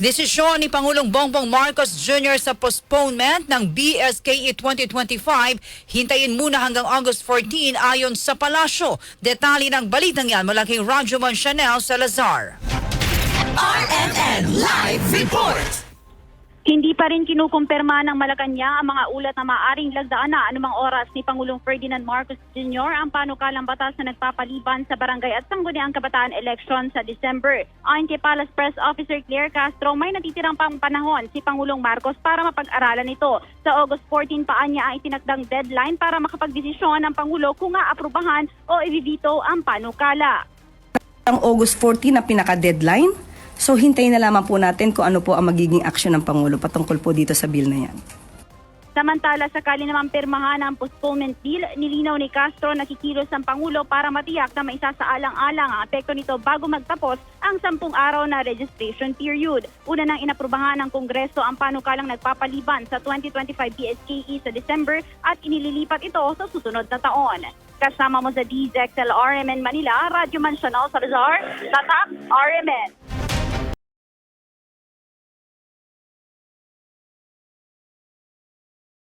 Desisyon ni Pangulong Bongbong Marcos Jr. sa postponement ng BSKE 2025, hintayin muna hanggang August 14 ayon sa palasyo. Detalye ng balitang yan mula kay Rajuman Chanel Salazar. RMN Live Report. Hindi pa rin kinukumpirma ng Malacanang ang mga ulat na maaring lagdaan na anumang oras ni Pangulong Ferdinand Marcos Jr. ang panukalang batas na nagpapaliban sa barangay at sangguniang kabataan election sa December. Ayon kay Palace Press Officer Claire Castro, may natitirang pang panahon si Pangulong Marcos para mapag-aralan ito. Sa August 14 pa niya ang itinakdang deadline para makapagdesisyon ng Pangulo kung aaprubahan o ibibito ang panukala. ang August 14 na pinaka-deadline. So hintayin na lamang po natin kung ano po ang magiging action ng Pangulo patungkol po dito sa bill na yan. Samantala, sakali naman pirmahan ang postponement bill, nilinaw ni Castro na kikilos ang Pangulo para matiyak na maisasaalang-alang ang epekto nito bago magtapos ang sampung araw na registration period. Una nang inaprubahan ng Kongreso ang panukalang nagpapaliban sa 2025 BSKE sa December at inililipat ito sa susunod na taon. Kasama mo sa DZXL RMN Manila, Radyo Man Chanel Salazar, Tatak RMN.